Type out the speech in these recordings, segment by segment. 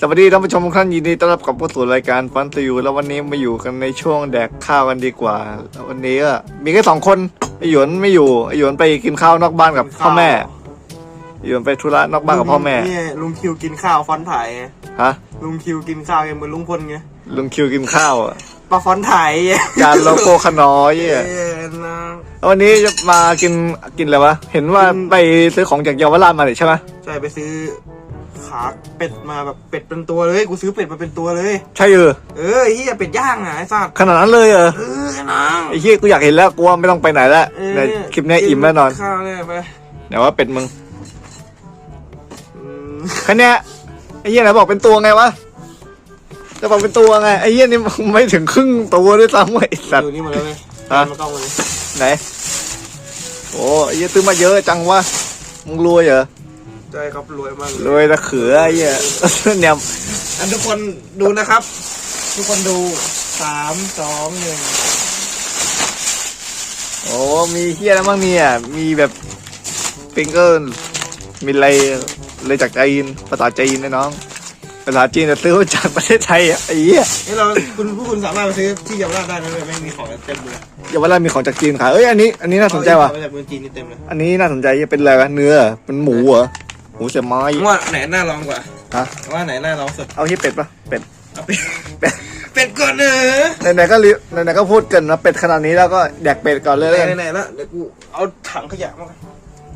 สวัสดีท่านผู้ชมทุกท่านยินดีต้อนรับกลับเข้าสู่รายการฟันติวแล้ววันนี้มาอยู่กันในช่วงแดกข้าวกันดีกว่าแล้ววันนี้ก็มีแค่สองคนไอหยวนไม่อยู่ไอหยวนไปกินข้าวนอกบ้านกับพ่อแม่ไอหยวนไปธุระนอกบ้านกับพ่อแม่นี่ลุงคิวกินข้าวฟอนต์ถ่ายไงฮะลุงคิวกินข้าวยังเหมือนลุงพลไงลุงคิวกินข้าวอะปลาฟอนต์ถ่ายไงจานโลโก้ขน้อยเออะอนะแล้ววันนี้จะมากินกินอะไรวะเห็นว่ากินไปซื้อของจากเยาวราชมาเนี่ยใช่ไหมใช่ไปซื้อ ขาเป็ดมาแบบเป็ดเป็นตัวเลย กูซื้อเป็ดมาเป็นตัวเลย ใช่เออเออไอ้เฮียเป็ดย่างอะไอ้สัตว์ขนาดนั้นเลยเหรอเออนะไอ้เหี้ยกูอยากเห็นแล้วกูว่าไม่ต้องไปไหนแล้วเออในคลิปนี้อิ่มแน่นอนข้าวเนี่ยไปเดี๋ยวว่าเป็ดมึงอืมคันเนี้ยไอ้เหี้ยไหนบอกเป็นตัวไงวะจะบอกเป็นตัวไงไอ้เหี้ยนี่ไม่ถึงครึ่งตัวด้วยซ้ำเว้ยไอ้สัตว์ดูนี่หมาเลยฮะ มาต้องเลยไหนโอ้ไอ้เหี้ยซื้อมาเยอะจังวะมึงรวยเหรอ ใช่ครับรวยมากรเลยวยตะเขือไอ้เหี้ยเนี่ยอันทุกคนดูนะครับ ทุกคนดูสามสองหนึ่งโอ้มีเหี้ยแล้วมั้งเนี่ยมีแบบฟิงเกิลมีอะไรเลยจากจีนภาษาจีนนะน้องภาษาจีนแต่ซื้อมาจากประเทศไทยอะไอ้เหี้ยเฮ้ยเราคุณผู้คุณสามารถไปซื้อที่เยาวราชได้นะเลยไม่มีของเต็มเลยเยาวราชมีของจากจีนขายเอ้ยอันนี้อันนี้น่าสนใจว่ะเอาจากเมืองจีนนี่เต็มเลยอันนี้น่าสนใจเป็นอะไรวะเนื้อเป็นหมูเหรอ หมูเสียบไม้ ว่าไหนน่าลองกว่าฮะ ว่าไหนน่าลองสุดเอาที่เป็ดปะเป็ด เอาเป็ด เป็ดก่อนเนอะไหนๆก็รีไหนๆก็พูดเกันนะเป็ดขนาดนี้แล้วก็แดกเป็ดก่อนเลยแล้วกันไหนๆแล้วเดี๋ยวกูเอาถังขยะมาก่อน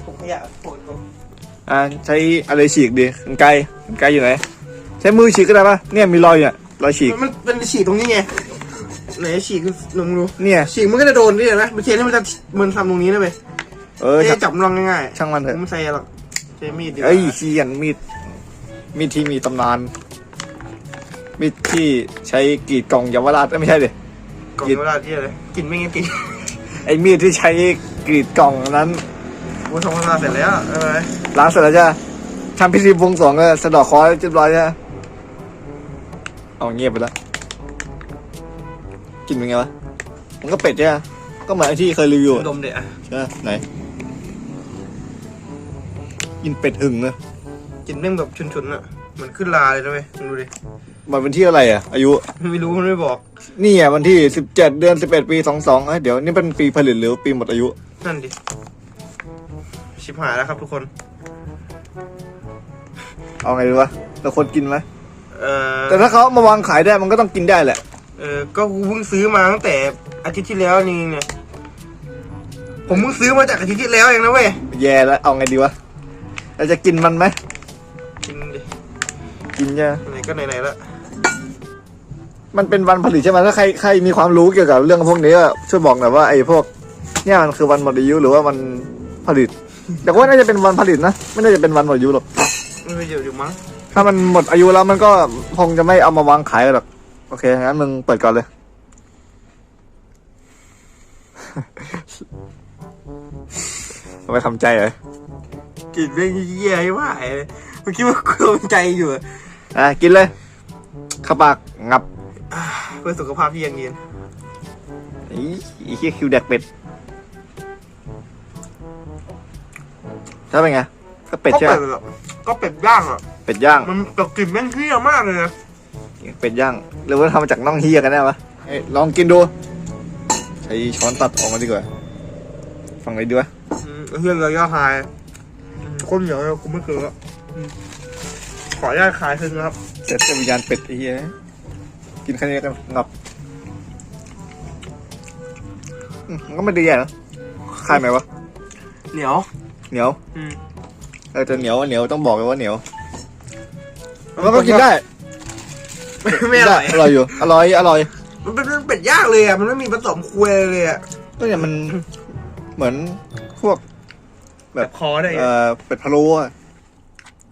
ถุงขยะโผล่ตรงอ่าใช้อะไรฉีกดีกันไกรกันไกรอยู่ไหนใช้มือฉีกก็ได้ปะเนี่ยมีรอยเนี่ยรอยฉีก มันเป็นฉีกตรงนี้ไง ไหนฉีกลองดูเนี่ย ฉีกมันก็จะโดนนี่เห็นไหมมันเชนให้มันจะมันทำตรงนี้นะเว้ยเออไม่ช่าได้งจับมันลองง่ายช่างมันเถๆอะผมไม่ใส่หรอก ใช้มีดดีกว่าเอ้ยขี้ยันมีด มีดที่มีตำนาน มีดที่ใช้กรีดกล่องเยาวราชเอ้ยไม่ใช่ดิกล่องเวลาที่อะไรกินไม่งั้นกินไอ้มีดที่ใช้กรีดกล่องอันนั้น กูทำความสะอาดเสร็จแล้วใช่ไหมล้างเสร็จแล้วจ้ะทำพิธีบวงสรวงก็สะเดอกคอเรียบร้อยใช่ไหมเอาเงียบไปแล้วกินเป็นไงวะ มันก็เป็ดใช่ไหมก็เหมือนไอ้ที่เคยรีวิวอะดมเด็ดอะ ใช่ไหมไหน กินเป็ดหึงเลยกินแม่งแบบชุนๆอะเหมือนขึ้นลาเลยนะเว้ยมึงดูดิมันเป็นที่อะไรอะ อายุ ไม่รู้มันไม่บอก นี่อะวันที่สิบเจ็ดเดือนสิบเอ็ดปีสองสองเดี๋ยวนี่เป็นปีผลิตหรือปีหมดอายุ นั่นดิ ชิบหายแล้วครับทุกคน เอาไงดีวะเราคนกินไหมเออแต่ถ้าเขาเอามาวางขายได้มันก็ต้องกินได้แหละ เออ ก็กูเพิ่งซื้อมาตั้งแต่อาทิตย์ที่แล้วนี่เนี่ย ผมเพิ่งซื้อมาจากอาทิตย์ที่แล้วเองนะเว้ย แย่แล้วเอาไงดีวะ เราจะกินมันไหมกินดิกินใช่ไหมไหนก็ไหนๆแล้วมันเป็นวันผลิตใช่ไหมถ้าใครใครมีความรู้เกี่ยวกับเรื่องพวกนี้ก็ช่วยบอกหน่อยว่าไอ้พวกเนี่ยมันคือวันหมดอายุหรือว่าวันผลิต แต่ว่าน่าจะเป็นวันผลิตนะไม่น่าจะเป็นวันหมดอายุหรอกไม่ไปเยอะอยู่มั้งถ้ามันหมดอายุแล้วมันก็คงจะไม่เอามาวางขายหรอกโอเคงั้นมึงเปิดก่อนเลย เอาไปทำใจเลย กินไม่งเยี่ยให้ว่าไอ้เมื่อกี้ว่ากูลงใจอยู่อะอะกินเลยเข้าปากงับเพื่อสุขภาพที่ยังยืนอีอีเคี้ยคิวแดกเป็ดถ้าเป็นไงก็เป็ดก็ใช่ไหมเป็ดอะก็เป็ดย่างอะเป็ดย่าง มันแต่กลิ่นแม่งเฮี้ยมากเลยนะเป็ดย่างหรือว่าทำมาจากน่องเฮียกันแน่วะเอ้ยลองกินดูใช้ช้อนตัดออกมาดีกว่าฟังเลยดีวะอืมเฮี้ยเลยย่าคาย อืมคนเหนียวเลยกูไม่เคยอะอืมขออนุญาตคายขึ้นนะครับเสร็จจะวิญญาณเป็ดไอ้เฮียกินแค่นี้กันงับอืมมันก็ไม่ดีอะนะคายไหมวะเหนียว เหนียวอืม เออแต่เหนียวเหนียวต้องบอกเลยว่าเหนียวมันก็กินได้ไม่อร่อยอร่อยอยู่ อร่อยอร่อยมันเป็นเป็ดย่างเลยอะ มันไม่มีผสมคุยเลยอะ ก็เนี่ยมันเหมือนพวก แบบคอได้เอ่อเป็ดพะโล้อะ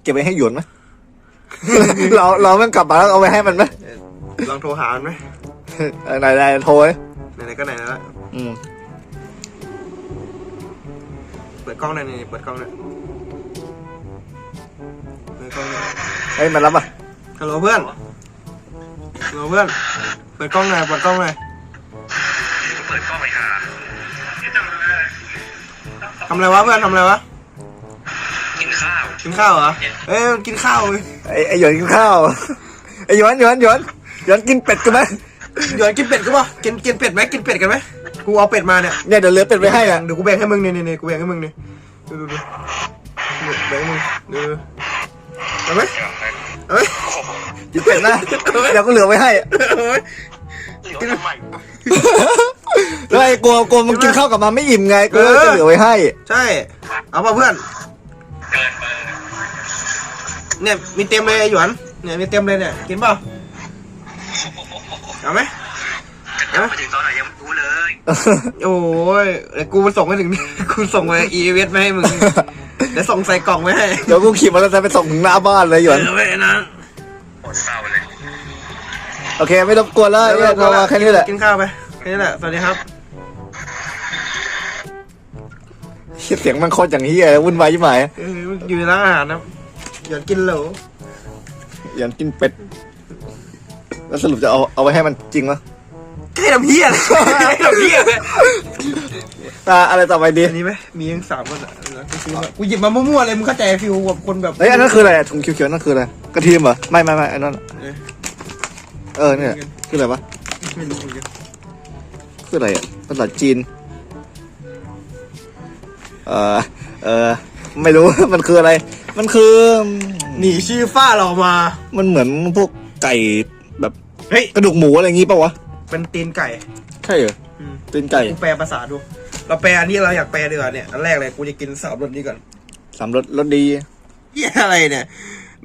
เก็บไว้ให้หยวนไหม เราเราแม่งกลับมาแล้วเอาไว้ให้มันไหมลองโทรหามันไหมเออไหนไหนโทรไว้ไหนๆก็ไหนๆแล้วอืมเปิดกล้องหน่อยนี่เปิดกล้องหน่อยเปิดกล้องหน่อยเฮ้ยมันรับอะฮัลโหลเพื่อนฮัลโหลเพื่อน เปิดกล้องหน่อยเปิดกล้องหน่อยเปิดกล้องไปหา ทำอะไรวะเพื่อนทำอะไรวะ กินข้าวกินข้าวเหรอ เอ้ยกินข้าวเว้ยไอ้ไอ้หยวนกินข้าว ไอ้หยวนหยวนหยวนหยวนกินเป็ดกันไหมหยวนกินเป็ดกันป่ะกินกินเป็ดไหมกินเป็ดกันไหมกูเอาเป็ดมาเนี่ยเนี่ยเดี๋ยวเหลือเป็ดไว้ให้อะ เดี๋ยวกูแบ่งให้มึงนี่นี่นี่กูแบ่งให้มึงนี่ดูดูดูดูแบ่งให้มึงดูดูเอาไหมเอาไหมกินเป็ดนะเดี๋ยวก็เหลือไว้ให้อะเอาไหมเหลือทำไม แล้วไอ้กลัวกลัวมึงกินข้าวกลับมาไม่อิ่มไงกูเลยจะเหลือไว้ให้ ใช่ เอาป่ะเพื่อนเกินไปเนี่ยมีเต็มเลยไอ้หยวนเนี่ยมีเต็มเลยเนี่ยกินเปล่าเอาไหมจะมาถึงตอนไหนยังไม่รู้เลย โอ้ยเดี๋ยวกูมาส่งไปถึงนี่กูส่งไปอีเวสมาให้มึงเดี๋ยวส่งใส่กล่องไว้ให้เดี๋ยวกูขี่มอเตอร์ไซค์ไปส่งถึงหน้าบ้านเลยหยวนเออไว้นะหมดเศร้าเลย โอเค ไม่รบกวนแล้วเนี่ยเรามาแค่นี้แหละ กินข้าวไปแค่ นี้แหละ สวัสดีครับเสียงมันโคตรอย่างเฮียวุ่นวายยิ่งหมายเอออยู่ในร้านอาหารนะหยวนกินเหลวหยวนกินเป็ด แล้วสรุปจะเอาเอาไว้ให้มันจริงมั้ยใกล้ทำเพี้ยเลยใกล้ทำเพี้ยเลยอ่าอะไรต่อไปดีอันนี้ไหมมีทั้งสามคนอะเดี๋ยวกูซื้อมากูหยิบมามั่วๆเลยมึงเข้าใจฟิลแบบคนแบบเฮ้ยอันนั้นคืออะไรอะถุงเขียวๆนั่นคืออะไรกระเทียมเหรอไม่ไม่ไม่อันนั้นอะเออเออเนี่ยคืออะไรวะไม่รู้เหมือนกัน คืออะไรอะภาษาจีน เออเออไม่รู้ มันคืออะไร มันคือหนีชื่อฝ้าเรามา มันเหมือนพวกไก่แบบเฮ้ย กระดูกหมูอะไรอย่างงี้ป่าวะเป็นตีนไก่ใช่เหรออืมตีนไก่กูแปลภาษาดู เราแปลอันนี้เราอยากแปลดีกว่าเนี่ย อันแรกเลยกูจะกินสามรสนี้ก่อนสามรสรสดีเฮียอะไรเนี่ย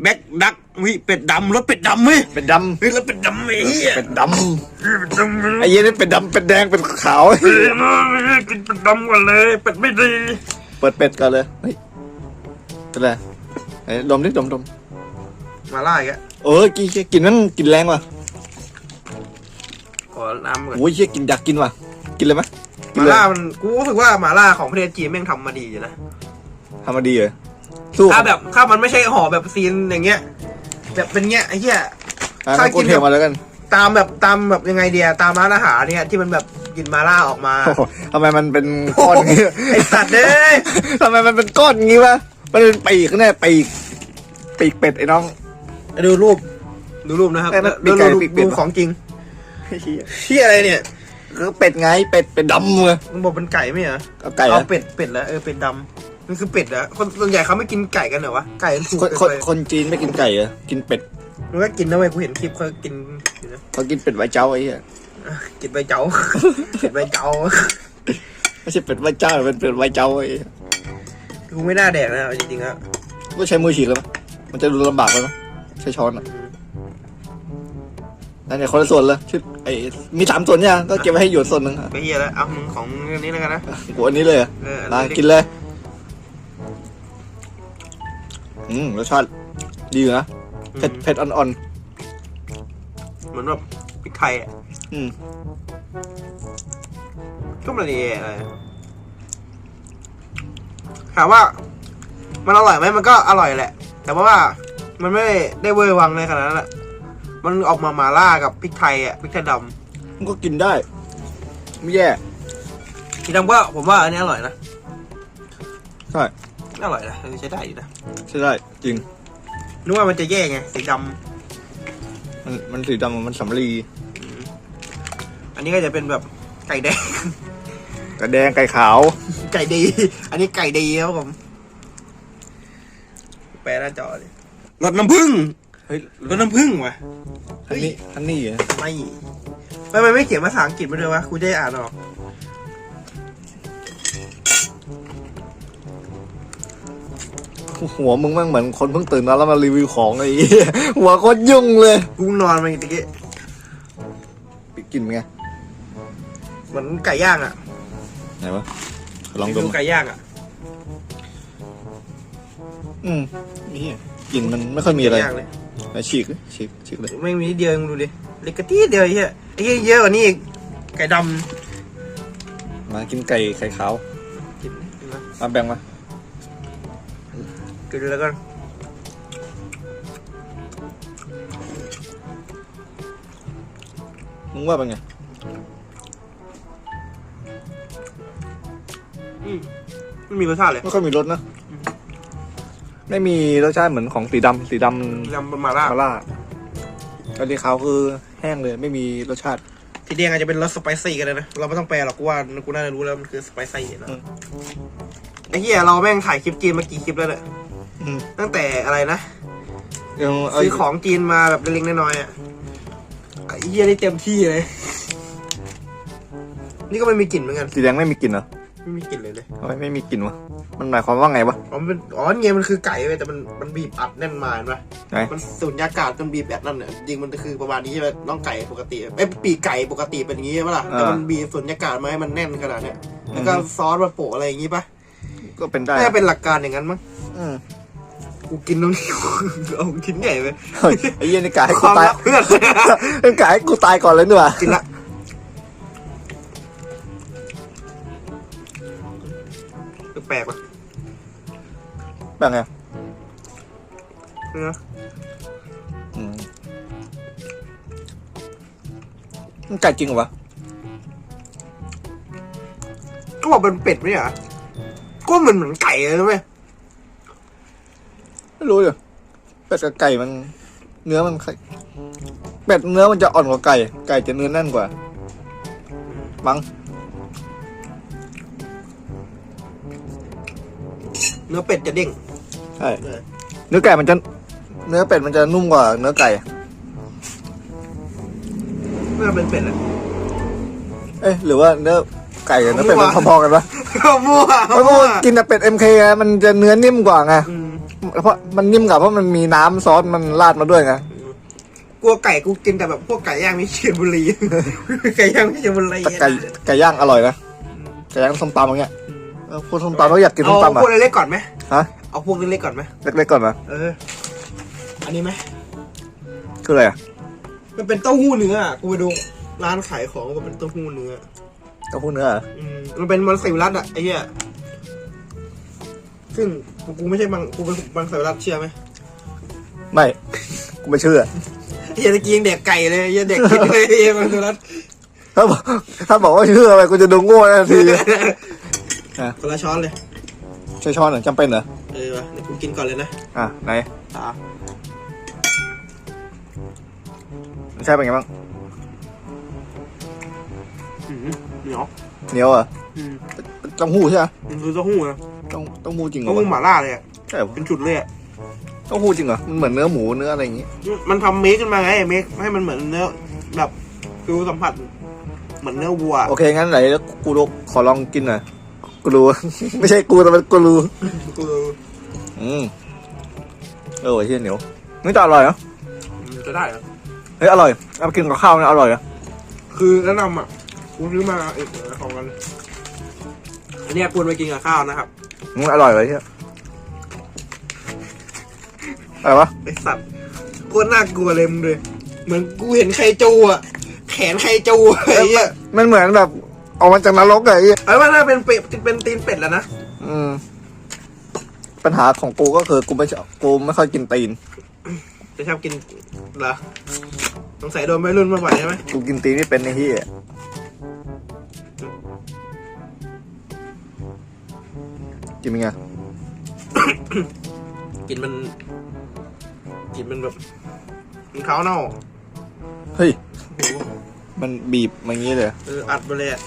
แบ็กดักวิเป็ดดำรสเป็ดดำเฮ้ยเป็ดดเฮ้ยรสเป็ดดำไอ้เฮียำเป็ดดเฮ้ยเป็ดดำำไอ้เหี้ยนี่เป็ดดำเป็ดแดงเป็ดขาวเฮ้ยมาเฮ้ยกินเป็ดดำก่อนเลยเป็ดไม่ดีเปิดเป็ดก่อนเลยเฮ้ยเป็นไรไอ้ดมดิดมดมมาล่าอีกอะเออกินกินนั่นกินแรงว่ะขอน้ำก่อนโอ้ยเชี่ยกินอยากกินว่ะ กินเลยไหมกินมาเลยล่ามันกูรู้สึกว่ามาล่าของประเทศจีนแม่งทำมาดีอยู่นะ ทำมาดีเหรอ สู้ถ้าแบบถ้ามันไม่ใช่ห่อแบบซีนอย่างเงี้ย แบบเป็นเงี้ยไอ้เหี้ยอะถ้างั้นกิกูนเทมาแล้วกัน ตามแบบตามแบบยังไงเดียตามร้านอาหารเนี่ยที่มันแบบกินมาล่าออกมาโอ้โหทำไมมันเป็นก้อนงี้ไอสัตว์เอ้ยทำไมมันเป็นก้อนงี้วะมันเป็นปีกแน่ปีกปีกเป็ดไอ้น้องดูรูปดูรูปนะครับแต่มันดูปีกไก่รูปปีกเป็ดดูของจริงเฮียอะไรเนี่ยคือเป็ดไงเป็ดเป็ดดำเลยมึงบอกเป็นไก่ไหมเหรอเอาไก่เอาอะเป็ดเป็ดแล้วเออเป็ดดำ มันคือเป็ดอะคนส่วนใหญ่เขาไม่กินไก่กันเหรอวะไก่มันถูกคนเกินคนไปคนจีนไม่กินไก่เหรอกินเป็ดมันก็กินนะเว้ยกูเห็นคลิปเขากินอยู่นะเขากินเป็ดไว้เจ้าไอ้เหี้ยอะกินใบเจ้าเป็ดใบเจ้าไม่ใช่เป็ดไว้เจ้าเป็นเป็ดไว้เจ้าไอ้เหี้ยกูไม่น่าแดกนะเอาจริงๆอะก็ใช้มือฉีกเลยมั้ยมันจะดูลำบากไปมั้ยใช้ช้อนอะนั่นเนี่ยคนละส่วนเลยชุดไอ้มีสามส่วนเนี่ยก็เก็บไว้ให้หยวนส่วนหนึ่งอะไปเฮียแล้วเอามึงของอันนี้แล้วกันนะกูอันนี้เลยอะเออมาอักินเลย อืมรสชาติดีอยู่นะเผ็ดเผ็ดอ่อนเหมือนแบบพริกไทยอะๆอืมก็ไม่ได้อะไรถามว่า มันอร่อยไหมมันก็อร่อยแหละ แต่ว่ามันไม่ได้เวอร์วังในขนาดนั้นแหละมันออกมาหมาล่ากับพริกไทยอะพริกไทยดมันก็กินได้ ไม่แย่ำพริกดำก็ผมว่าอันนี้อร่อยนะ ใช่ อร่อยนะเออใช้ได้อยู่นะใช่ได้จริง นึกว่ามันจะแย่ไงสีดมันมันสีดำมันสำลีำอันนี้ก็จะเป็นแบบไก่แดง กระแดงไก่ขาว ไก่ดี อันนี้ไก่ดีครับผมแปลหน้าจอเลยรสน้ำผึ้งเฮ้ยรสน้ำผึ้งว่ะฮันนี่ฮันนี่เหรอไม่ไม่ไม่ไม่เขียนภาษาอังกฤษมาด้วยวะกูจะได้อ่านออก หัวมึงแม่งเหมือนคนเพิ่งตื่นมาแล้วมารีวิวของไอ้เหี้ยหัวโคตรยุ่งเลยกูนอนมาตะกี้กินไงเหมือนไก่ย่างอะไหนวะลองดดูมไก่ย่างอะอืมนี่กลิ่นมันไม่ค่อยมีอะไรไก่ย่างเลยไหนฉีกดิฉีกฉีกเลยไม่มีนิดเดียวมึงดูดิเล็กกระตี้เดียวไอ้เหี้ยไอ้เหี้ยเยอะกว่านี้อีกไก่ดมากินไก่ไข่ขาวำกินกินมามาแบ่งมา กินแล้วกันมึงว่าเป็นไงอืมไม่มีรสชาติเลยไม่ค่อยมีรสนะไไม่มีรสชาติเหมือนของสีดำสีดำยำมาล่ามาล่าอันนี้เขาวคือแห้งเลยไม่มีรสชาติสีแดงอาจจะเป็นรสสไปซี่กันเลยนะ เราไม่ต้องแปลหรอกกูว่ากูน่าจะรู้แล้วมันคือสไปซี่นะอืม ไอ้เหี้ยเราแม่งถ่ายคลิปจีนมากี่คลิปแล้วเนี่ยอืม ตั้งแต่อะไรนะยังเซื้อของจีนมาแบบเล็กๆน้อยๆอะไอ้เหี้ยนี่เต็มที่เลย นี่ก็ไม่มีกลิ่นเหมือนกันสีแดงไม่มีกลิ่นเหรอไม่มีกลิ่นเลยเลยทำไมไม่มีกลิ่นวะ มันหมายความว่าไงวะ อ๋อมันเป็นอ๋อเงี้ยมันคือไก่เว้ยแต่มันมันบีบอัดแน่นมาเห็นปะไหน มันสูญญากาศจนบีบแบบนั่นเนี่ยจริงมันคือประมาณนี้ใช่ไหมน้องไก่ปกติเอ้ยปีกไก่ปกติเป็นอย่างงี้ใช่ปะล่ะแต่มันบีบสูญญากาศมาให้มันแน่นขนาดเนี้ยแล้วก็ซอสมาโปะอะไรอย่างงี้ปะก็เป็นได้น่าจะเป็นหลักการอย่างนั้นมั้ง อืม กูกินตรงนี้เอาชิ้นใหญ่ไปเฮ้ยไอ้เหี้ยนี่กายให้คกูวามตายรักเพื่อนไอ้กายให้กูตายก่อนเลยดีกว่ากินละแปลกๆว่ะแบบไงเนื้ออืมมันไก่จริงเหรอวะก็บอกเป็นเป็ดไหมอะก็เหมือนเหมือนไก่เลยนะเว้ย ไม่รู้เลยเป็ดกับไก่มัน เนื้อมันไข่เป็ดเนื้อมันจะอ่อนกว่าไก่ ไก่จะเนื้อแน่นกว่ามั้งเนื้อเป็ดจะเด้งใช่เนื้อไก่มันจะเนื้อเป็ดมันจะนุ่มกว่า เนื้อไก่น่าจะเป็นเป็ดแหละเอ๊ะหรือว่าเนื้อไก่กับเนื้อเป็ดมันพอๆกันปะมั่วเพราะว่ากินแต่เป็ดเอ็มเคมันจะเนื้อนิ่มกว่าไงอืม เพราะมันนิ่มกว่าเพราะมันมีน้ำซอสมันราดมาด้วยไงกลัวไก่กูกินแต่แบบพวกไก่ย่างมิเชียบุรี ไก่ย่างมิเชียบุรีแต่ไก่ไก่ย่างอร่อยนะไก่ย่างส้มตำอย่างเงี้ยเออพวกส้มตำเราอยากกินส้เอามตำอะพวกเล็กๆก่อนไหมฮะเอาพวกเล็กๆก่อนไหมเล็กๆก่อนนะเออ อันนี้ไหมคืออะไรอะมันเป็นเต้าหู้เนื้ออะกูไปดูร้านขายของมันเป็นเต้าหู้เนื้อเต้าหู้เนื้อเหรออืมมันเป็นมังสวิรัตอะไอ้เหี้ย ซึ่งกูไม่ใช่มังกูเป็นมังสวิรัตเชื่อไหมไม่ กูไม่เชื่อเฮียตะกี้ยังเด็กไก่เลยเฮียเด็กกินเลยเฮียมังสวิรัตถ้าบอกถ้าบอกว่าเชื่อไปกูจะดูโง่ทันทีอะคนละช้อนเลยใช้ช้อนเหรอจำเป็นเหรอเออวะเดี๋ยวกูกินก่อนเลยนะอะไหนอ่าใช่เป็นไงบ้างอืมเหนียวเหนียวเหรออืม เต้าหู้ใช่ไหมมันคือเต้าหู้นะ เต้าเต้าหู้จริงเหรเต้าอหู้วะหม่าล่าเลยอะใช่เหรอเป็นชุดเลยอะเต้าหู้จริงเหรอมันเหมือนเนื้อหมูเนื้ออะไรอย่างงี้มันทำเมคขึ้นมาไงเมคให้มันเหมือนเนื้อแบบฟิวสัมผัส เหมือนเนื้อวัว โอเคงั้นไหนกูรู้ขอลองกินหน่อยกูรู้ ไม่ใช่กูแต่เป็นกูรู้กูอืมเออเฮียเหนียวนี่แต่อร่อยนะจะได้เหรอเฮ้ยอร่อยเอาไปกินกับข้าวเนี่ยอร่อยนะคือแนะนำอะกูซื้อมาอีกของกันอันเนี้ยควรไปกินกับข้าวนะครับ อืมอร่อยเลยเฮียอะไรวะไอสัตว์โคตรน่ากลัวเลยมึงเลยเหมือนกูเห็นไคจูอะแขนไคจูอะไอ้เหี้ยมันเหมือนแบบออกมาจากนรกอะไอ้เหี้ยไอ้ว่าน่าเป็นเป็ดเป็นตีนเป็ดแล้วนะอืม ปัญหาของกูก็คือกูไม่ชอบกูไม่ค่อยกินตีนจะชอบกินเหรอสงสัยโดนไม่รุ่นมาบ่อยใช่ไหมกูกินตีนไม่เป็นไอ้เหี้ย กินเป็นไงกินมันกินมันแบบมันเท้าเน่าเฮ้ยโอ้โหมันบีบมาอย่างงี้เลย เอออัดไปเลยอะ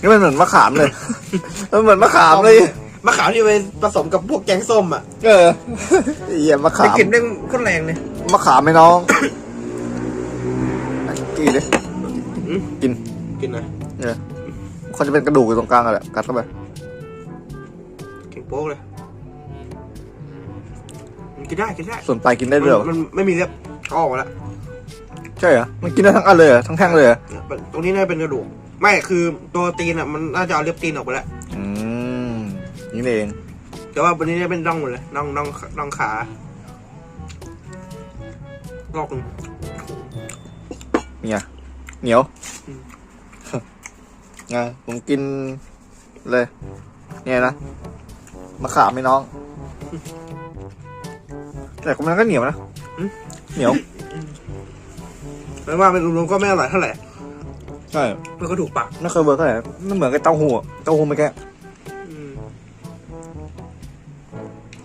นี่มันเหมือนมะขามเลย มันเหมือนมะขามเลย มะขามที่ไปผสมกับพวกแกงส้มอะเออไอ้เหี้ยมะไปขามกินเรื่องโคตรแรงเลย มะขามไหมน้อง กินดิอืมกินกินนะ เออเขาจะเป็นกระดูกอยู่ตรงกลางอะแหละ กัดเข้าไปเก่ง โป๊กเลย มันกินได้กินได้ส่วนปลายกินได้ด้วยเหรอ มันมันไม่มีเล็บเขาออกมาแล้วใช่เหรอ มันกินได้ทั้งอันเลยเหรอทั้งแท่งเลยเหรอตรงนี้น่าจะเป็นกระดูก ไม่คือตัวตีนอะมันน่าจะเอาเล็บตีนออกไปแล้ว อืมนี่เอง แต่ว่าวันนี้เนี่ยเป็นน่องหมดเลยน่องน่องน่องขาลอกหนึ่งนี่ไงเหนียวอืมไงผมกินเลย เนี่ยนะ มะขามไหมน้อง แต่ก็มันก็เหนียวนะเหนียวแปลว่าเป็นรวมๆก็ไม่อร่อยเท่าไหร่ใช่มันก็ถูกปากไม่เคยเบิร์กเท่าไหร่มันเหมือนกับเต้าหู้อะเต้าหู้ไม่แก่อืม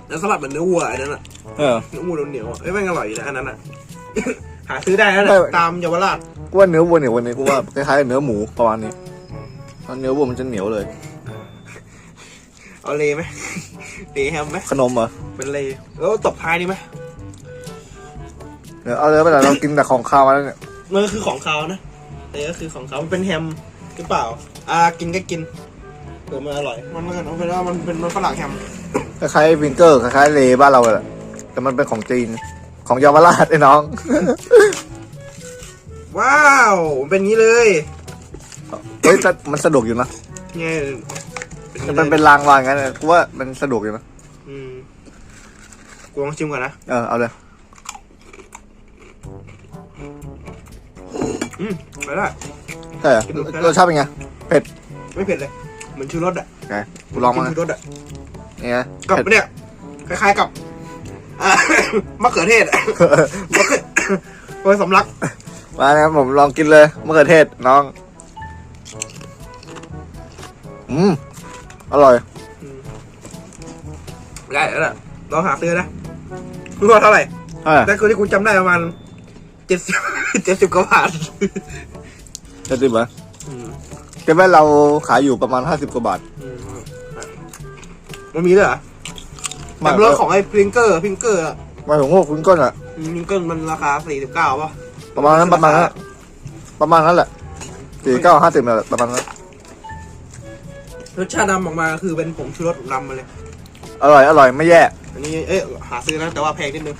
แล้วสลัดเหมือนเนื้อวัวอันนั้นอะเออเนื้อวัวเหนียวๆอะเอ้ยแม่งอร่อยอยู่นะอันนั้นอะหาซื้อได้แล้วนะไม่ตามเยาวราชกูว่าเนื้อวัวเหนียววันนี้กูว่าคล้ายๆกับเนื้อหมูประมาณนี้เพราะเนื้อวัวมันจะเหนียวเลย เอาเลไหมเลแฮมไหมขนมเหรอเป็นเลแล้วตบท้ายดีไหมเดี๋ยวเอาเลยไปแต่เรากินแต่ของข้าวมาแล้วเนี่ยมันก็คือของเขานะเลก็คือของเขามันเป็นแฮมหรือเปล่า อ่ากินก็กินเออมันอร่อย มันมันเอาเป็นว่ามันเป็นมันฝรั่งแฮมคล้ายๆวิงเกอร์คล้ายๆเลบ้านเราเลยแหละแต่มันเป็นของจีนของเยาวราชไอ้น้อง ว้าวมันเป็นงี้เลยเฮ้ยแต่มันสะดวกอยู่นะไง แต่มันเป็นรางวางงั้นนะกูว่ามันสะดวกอยู่นะอืมกูลองชิมก่อนนะเออเอาเลยอืมไปได้ใช่เหรอรสชาติเป็นไงไม่เผ็ดเลยเหมือนชูรสอะไงกูลองกิมานชูรสอะเนี่ยกับเผ็ด เนี่ยคล้ายๆกับอ่ามะเขือเทศอะมะเขือโดยสำลักมานะครับผมลองกินเลยมะเขือเทศน้อง อืม อร่อย ได้แล้วล่ะลองหาซื้อนะรู้ว่าเท่าไหร่เออแต่คือที่กูจำได้ประมาณเจ็ดสิบเจ็ดสิบกว่าบาทจะติดไหมอืมแต่ว่าเราขายอยู่ประมาณห้าสิบกว่าบาทอืมมันมีด้วยเหรอแต่เรื่องของไอ้พริงเกอร์พริงเกอร์มาถึงพวกคุณก้นอะพริงเกอร์มันราคาสี่สิบเก้าป่ะ ประมาณนั้นประมาณนั้นประมาณนั้นแหละสี่เก้าห้าสิบนั่นแหละประมาณนั้น รสชาตินำออกมาคือเป็นผงชูรสนำมาเลย อร่อย อร่อยไม่แย่ อันนี้เอ๊ะหาซื้อนะแต่ว่าแพงนิดนึง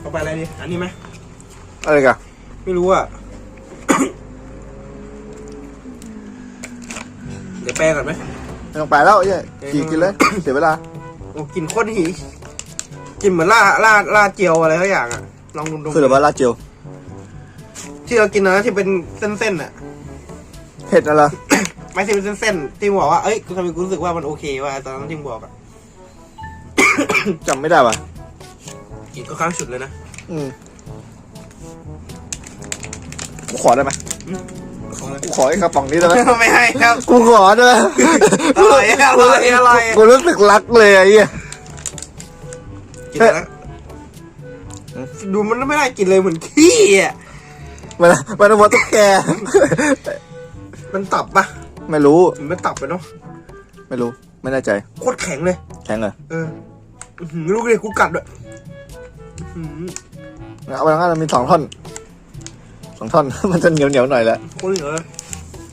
เอาไปอะไรดีอันนี้ไหมอะไรกันไม่รู้อะ เดี๋ยวแปลก่อนไหม ไม่ต้องไปแล้วเย้ขี่กินเลย เสียเวลา โอ้กลินโคตรหีกินเหมือนล่าล่าล่าเจียวอะไรสักอย่างอะ ลองดมๆคือแบบว่าลาดเจียวที่เรากินนะที่เป็นเส้นๆอะ เผ็ดอะไร ไม่ใช่เป็นเส้นๆที่บอกว่าเอ้ยกูทำไมกูรู้สึกว่ามันโอเคว่ะตอนนั้นที่มึงบอกอะจำไม่ได้ว่ะกินก็ข้างสุดเลยนะอืมกูขอได้ไหมขอเลยกูขอไอ้กระป๋องนี้ได้ไหมไม่ให้ครับ กูขอได้ไหมอร่อยอร่อยอร่อย กูรู้สึกรักเลยไอ้เหี้ย กินแล้วดูมันไม่ได้กินเลยเหมือนขี้อะ มันมันหัวตุ๊กแก มันตับปะ ไม่รู้ มันไม่ตับไปเนาะไม่รู้ ไม่แน่ใจ โคตรแข็งเลย แข็งเหรอเอออื้อหือลูกเลยกูกัดด้วยอื้อหือเอาไปงั้นมันมีสองท่อนสองท่อน มันจะเหนียวเหนียวๆหน่อยแหละโคตรเหนียวเลย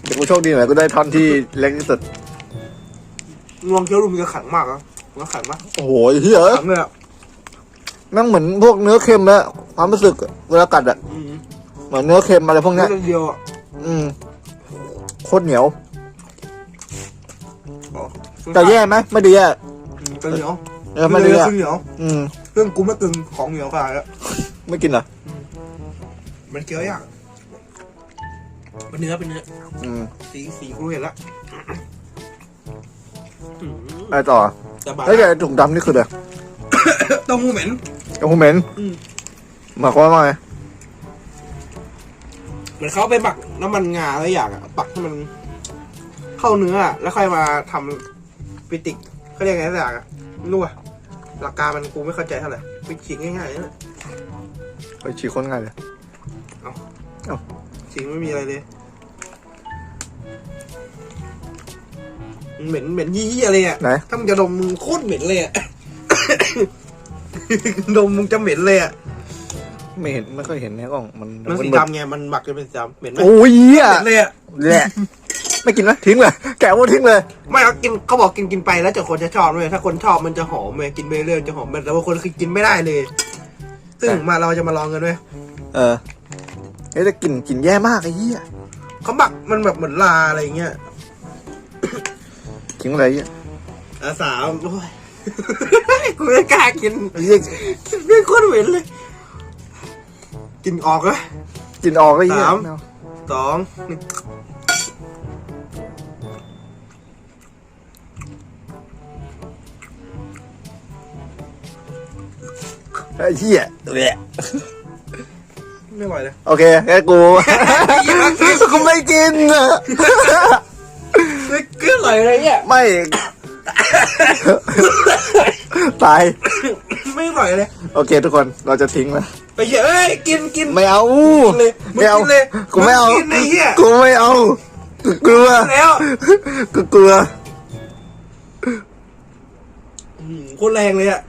เดี๋ยวกูโชคดีหน่อยกูได้ท่อนที่เล็กที่สุด ลองเคี้ยวดูมันจะแข็งมากอะมันแข็งปะโอ้โหเฮ้ยแข็งเลยอะแม่งเหมือนพวกเนื้อเค็มแล้วความรู้สึกเวลากัดอะอืมเหมือนเนื้อเค็มอะไรพวกเนี้ยนิดเดียวอะอืมโคตรเหนียวอ๋อ แต่แย่ไหมไม่ดีแย่อืมแต่เหนียวเออไม่ดีคืออะเหนียวอืมเครื่องกูไม่กึ่งของเหนียวขนาดนี้ไม่กินเหรอมันเคี้ยวยากเป็นเนื้อเป็นเนื้ออืมสีสีกูเห็นละอื้อหืออะไรต่อแต่บาดเฮ้ยแต่ถุงดำนี่คือเด้อเต้าหู้เหม็นโอ้โหเหม็นอืมหมายความว่าไงเหมือนเขาไปหมักน้ำมันงาอะไรอย่างอะปักให้มัน เข้าเนื้ออะแล้วค่อยมาทำ ปิติกเขาเรียกไงสักอย่างอะไม่รู้อะหลักการมันกูไม่เข้าใจเท่าไหร่ไปฉีกง่ายๆนะไปฉีกคนง่ายเลยฉีกไม่มีอะไรเลยมันเหม็นเหม็นยี่ๆอะไรอะไหนถ้ามึงจะดมมึงโคตรเหม็นเลยอะ ดมมึงจะเหม็นเลยอะไม่เห็นไม่ค่อยเห็นในกล้องมันมันสีมืดดำไงมันหมักจนเป็นสีดำเหม็นไหมๆโอ้ยเหี้ยเหม็นเลยอะแหละ ไม่กินนะทิ้งเลย แกะว่าทิ้งเลย ไม่เขากินเขาบอกกินกินไปแล้วจะคนจะชอบเลยถ้าคนชอบมันจะหอมเลยกินไปเรื่อยๆจะหอมแต่บางคนคือกินไม่ได้เลย ซึ่งแต่มาเราจะมาลองกันด้วยเออเฮ้ยแต่กลิ่นกลิ่นแย่มากไอ้เหี้ยเขาหมักมันแบบเหมือนลาอะไรอย่างเงี้ยทิ้งอะไรเหี้ยอาสามโอ้ยกูไม่กล้ากินไอ้เหี้ยไม่โคตรเหม็นเลย กินออกเลยกลิ่นออกไอ้เหี้ยสามไม่เอาสองหนึ่ง อ้เหี้ยแหละไม่ไหวเลยโอเคแค่กูกูไม่กินอะเฮ้ยเกลือไหลอะไรเนี่ยไม่ ตาย ไม่อร่อยเลย โอเค ทุกคนเราจะทิ้งนะไปเหี้ยเอ้ยกินกินไม่เอากินเลยมึงไม่เอากินเลยกูไม่เอามึงกินไอ้เหี้ยกูไม่เอากูกลัวแล้วกูกลัวอืมโคตรแรงเลยอะ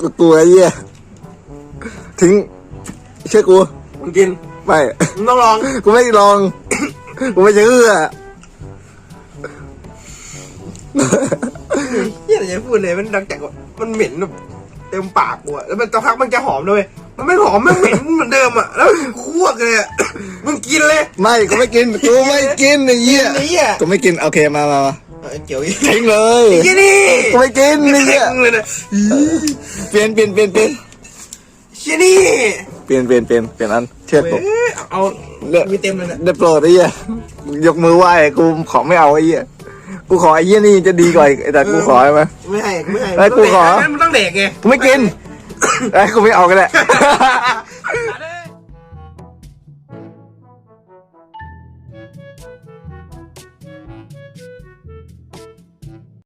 กูกลัวไอ้เหี้ยทิ้งเชื่อกูมึงกินไม่มึงต้องลองกูไม่ลอง กูไม่เชื่อเฮียอะไรจะพูดเลยมันดังจากว่ามันเหม็นแบบเต็มปากกูอะแล้วมันสักพักมันจะหอมด้วยมันไม่หอมมันเหม็นเหมือนเดิมอะแล้วคั่วเลยอะมึงกินเลย ไม่กูไม่กินกูไม่กินไอ้เหี้ยไอ้เหี้ย กูไม่กินโอเคมามามา เอ้ยเกี่ยวอีกทิ้งเลยไอ้เหี้ยนี่กูไม่กินไอ้เหี้ยแข็งเลยนะเปลี่ยนเปลี่ยนเปลี่ยนเปลี่ยนเชี่ยนี่เปลี่ยนเปลี่ยนเปลี่ยนเปลี่ยนอันเชื่อกูเว้ยเอาเลือกมีเต็มเลยนะได้โปรดไอ้เหี้ยยกมือไหว้กูขอไม่เอาไอ้เหี้ยกูขอไอ้เหี้ยนี่จะดีกว่าอีกแต่กูขอใช่ไหมไม่ให้ไม่ให้เอ้ยกูขอมันต้องเด็กไงกูไม่กินไอ้ยกูไม่เอากันแหละ